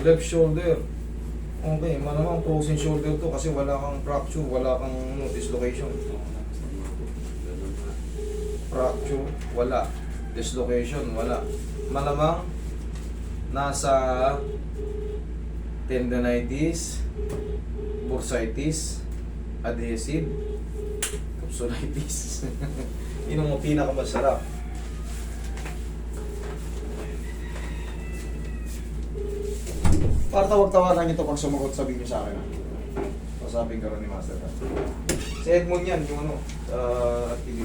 Left shoulder. Okay, malamang frozen shoulder to kasi wala kang fracture, wala kang ano, dislocation. Fracture, wala. Dislocation, wala. Malamang nasa tendonitis, bursitis, adhesive, capsulitis. Yun ang pinakamasarap. Para tawag-tawanan nyo to pag sumagot sabihin nyo sa akin. Ha? Pasabing ka rin ni Master. Ha? Si Edmond yan, yung ano, sa TV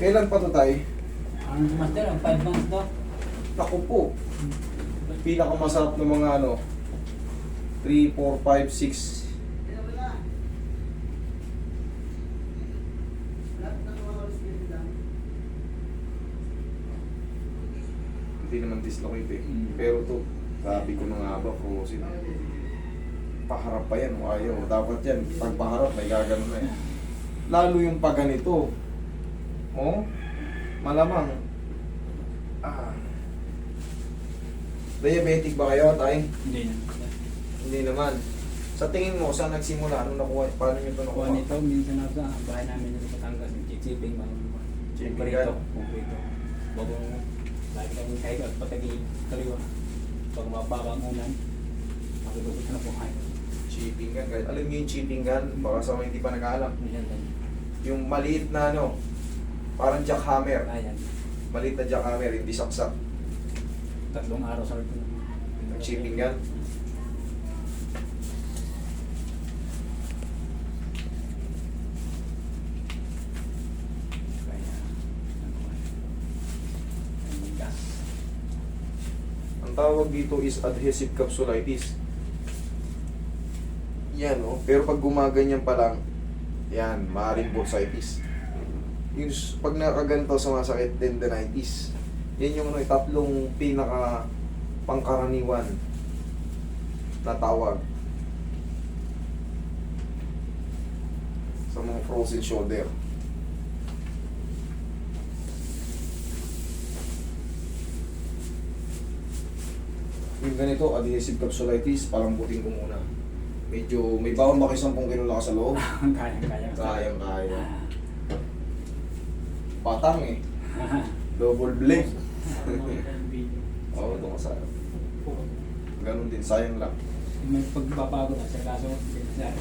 Kailan pa to tayo? Ang master, ang 5 months daw. Naku po. Pinakamasarap ng mga ano, 3, 4, 5, 6. Hindi naman dislocate eh. Mm. Pero to, sabi ko na nga ba, frozen. Paharap pa yan, ayaw. Dapat yan, pag paharap, may gagano na eh. Lalo yung pag ganito. Oh, malamang. Ah. Diabetic ba kayo, tay? Hindi na. Hindi naman. Sa tingin mo, saan nagsimula? Ano nakuha? Paano nyo ito Kuha nakuha? nito, minsan na sa bahay namin sa Batangas, chichiping ba? Chipping Kumpleto, gun? kumpleto. Bago, lagi kami kahit at patagi kaliwa. Pag mababangunan, makikubot na po kayo. Chipping gun. Kahit alam nyo yung chipping gun, baka sa mga hindi pa nag-aalam. Din. Yung maliit na ano, parang jackhammer. Ayan. Maliit na jackhammer, hindi saksak. Tatlong araw sa rin. Chipping gun. Kaya, ano ba? Ang gas. Ang tawag dito is adhesive capsulitis. Yan, oh. Pero pag gumaganyan pa lang, yan, maaaring bursitis. Yung pag nakaganito sa masakit, tendinitis. Yan yung ano, eh, tatlong pinaka pangkaraniwan na tawag sa mga frozen shoulder. Yung ganito, adhesive capsulitis, parang buting ko muna. Medyo, may bawang ba kayo 10 kilo lang sa loob? kaya, kaya. Kayang kaya. Patang eh. Double blink. Oo, ito ka Ganun din, sayang lang. May pagbabago na sa kaso, siya.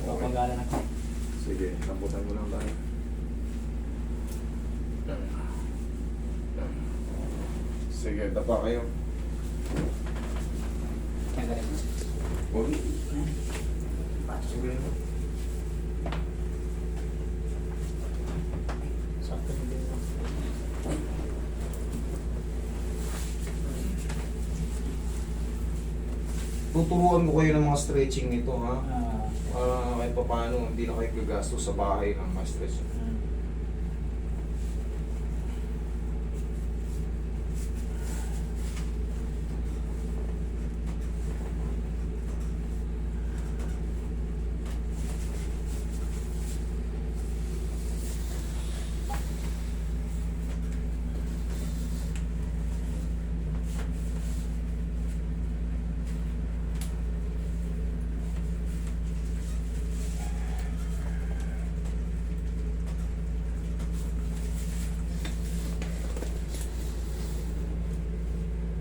Napapagala na ko. Sige, lambutan mo lang tayo. Sige, dapa kayo. Kaya galing. Huwag. Sige. Sakto na din. Tuturuan ko kayo ng mga stretching nito, ha? Ah, Para kahit pa paano, hindi na kayo gagastos sa bahay ng mga stretch. mm.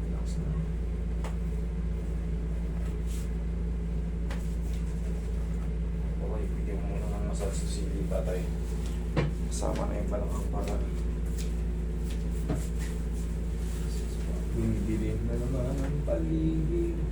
Relax na. Okay, bigyan mo muna ng massage sa si tatay. Kasama na yung balakang para. Binibilin na naman ang paligid.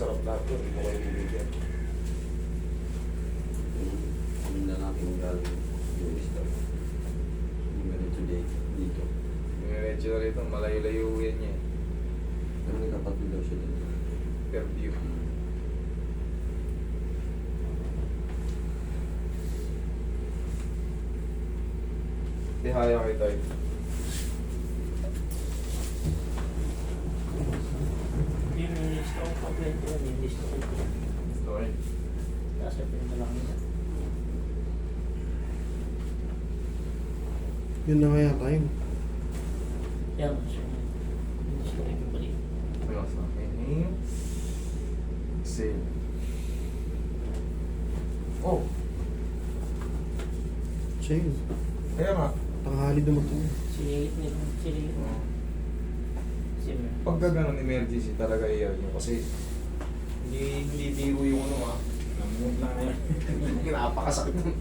sarap lahat yun. Hindi ko kayo bibigyan. Hmm. Na natin galing yung mister? Yung ganito dito. Dito. Diretso na rito. Malayo-layo yan niya. Pero nagkapatid daw siya dito. Per view. Bihaya kayo tayo. Complete ko yun, yung list ko. Sorry. Kasi pinadala ko nila. Yun na nga yata yun. Yan, yung ko rin balik. Relax na. Inhale. Exhale. Oh, Siya yun. kaya nga. Tanghali dumating. Sinigit nila, sinigit nila. Sino? Pagka ganun emergency talaga iyan nyo kasi hindi hindi biro yung ano ah. Namumot lang na yan. Napakasakit nun.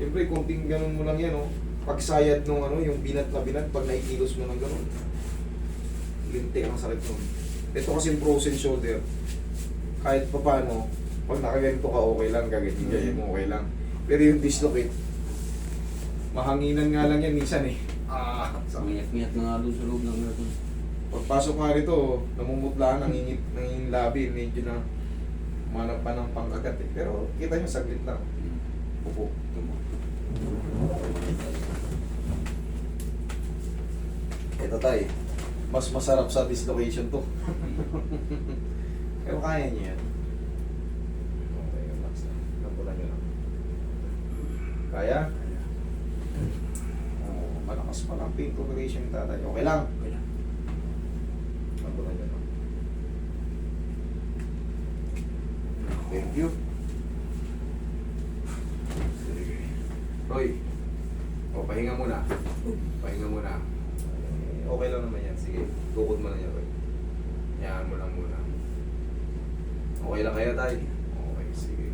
Siyempre, konting ganun mo lang yan oh. Pagsayad nung ano, yung binat na binat, pag naikilos mo ng ganun. Linti ang sakit nun. Ito kasi yung frozen shoulder. Kahit pa paano, pag nakaganito ka okay lang, kaganyan mo okay lang. Pero yung dislocate, mahanginan nga lang yan minsan eh. Ah, sakit. Ngiyat-ngiyat na nga doon sa loob ng aircon. Pagpasok nga rito, namumutla, nangingit, nangingin labi, medyo na manap pa ng pangkagat eh. Pero kita nyo, saglit lang. Upo. Ito tayo, mas masarap sa dislocation to. Pero kaya niya yan. Okay, relax lang. Napulan nyo lang. Kaya? Oh, malakas pa lang pain toleration yung tatay. Okay lang. Napulan nyo lang. Thank you. Sige. Roy, o pahinga muna. Pahinga muna. Okay lang naman yan. Sige, tukod mo na yan, Roy. Yan mo lang muna. Okay lang kaya tayo? Okay, sige.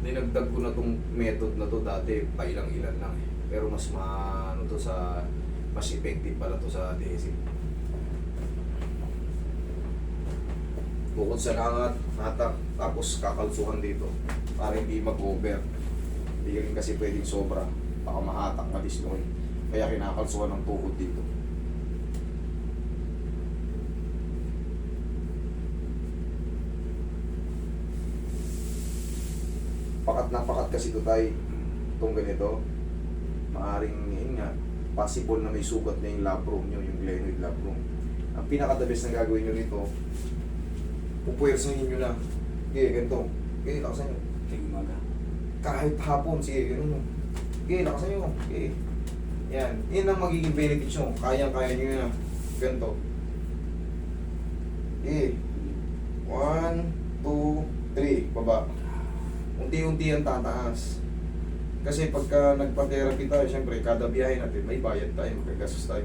Dinagdag ko na tong method na to dati, pailang ilan lang eh. Pero mas maano to sa mas effective pala to sa adhesive. Bukod sa nangat, natak, tapos kakalsuhan dito para hindi mag-over. Hindi rin kasi pwedeng sobra. Baka mahatak, madisloy. Kaya kinakalsuhan ng tuhod dito. Pakat na pakat kasi ito tayo. Itong ganito. Possible na may sugat na yung labrum nyo, yung glenoid labrum. Ang pinaka-the best na gagawin nyo rito, pupwersahin nyo lang. Sige, ganito. Sige, lakasan nyo. Tingin umaga. Kahit hapon, sige, ganun. no. Sige, lakasan nyo. Sige. Yan. Yan ang magiging benefits nyo. Kayang-kaya nyo yan. Ganito. Sige. One, two, three. Baba. Unti-unti ang tataas. Kasi pagka nagpa-therapy tayo, syempre, kada biyahe natin, may bayad tayo, magagastos tayo.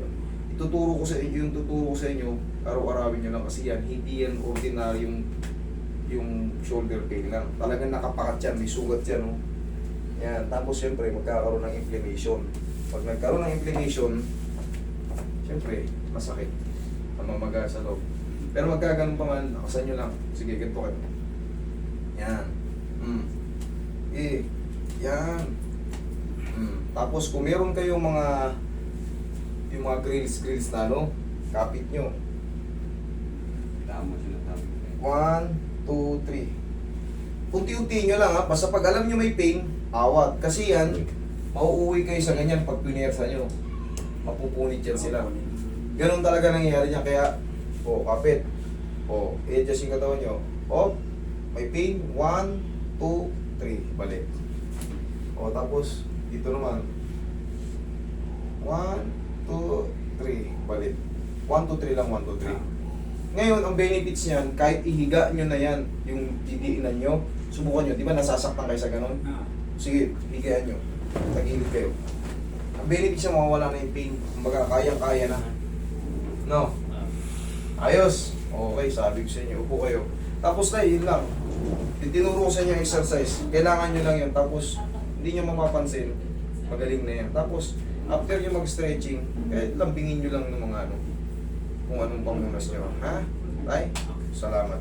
Ituturo ko sa inyo, yung tuturo ko sa inyo, araw-arawin nyo lang kasi yan, hindi yan ordinary yung shoulder pain lang. Talagang nakapakat yan, may sugat yan, no? Yan, tapos syempre, magkakaroon ng inflammation. Pag nagkaroon ng inflammation, syempre, masakit. Namamaga sa loob. Pero magkaganon pa man, nakasan nyo lang. Sige, ganito kayo. Yan. Mm. Eh, yan. Tapos kung meron kayong mga yung mga grills grills na ano, kapit nyo. Tama sinasabi ko. One, two, three. Unti-unti nyo lang ha. Basta pag alam nyo may pain, awat. Kasi yan, mauuwi kayo sa ganyan pag pinersa nyo. Mapupunit yan sila. Ganun talaga nangyayari niya. Kaya, o, oh, kapit. O, oh, i-adjust yung katawan nyo. O, may pain. One, two, three. Balik. O, tapos, dito naman. One, two, three. Balik. One, two, three lang. One, two, three. Ngayon, ang benefits niyan, kahit ihiga nyo na yan, yung didiinan nyo, subukan nyo. Di ba nasasaktan kayo sa ganun? Ah, Sige, higaan nyo. Tagilid kayo. Ang benefits niya, mawawala na yung pain. Kumbaga, kayang-kaya na. No? Ayos. Okay, sabi ko sa inyo, upo kayo. Tapos na, yun lang. Tinuro ko sa inyo yung exercise. Kailangan nyo lang yun. Tapos, hindi nyo mapapansin. Magaling na yan. Tapos, after nyo mag-stretching, kahit lambingin nyo lang ng mga ano, kung anong pamunas nyo. Ha? Tay? Salamat.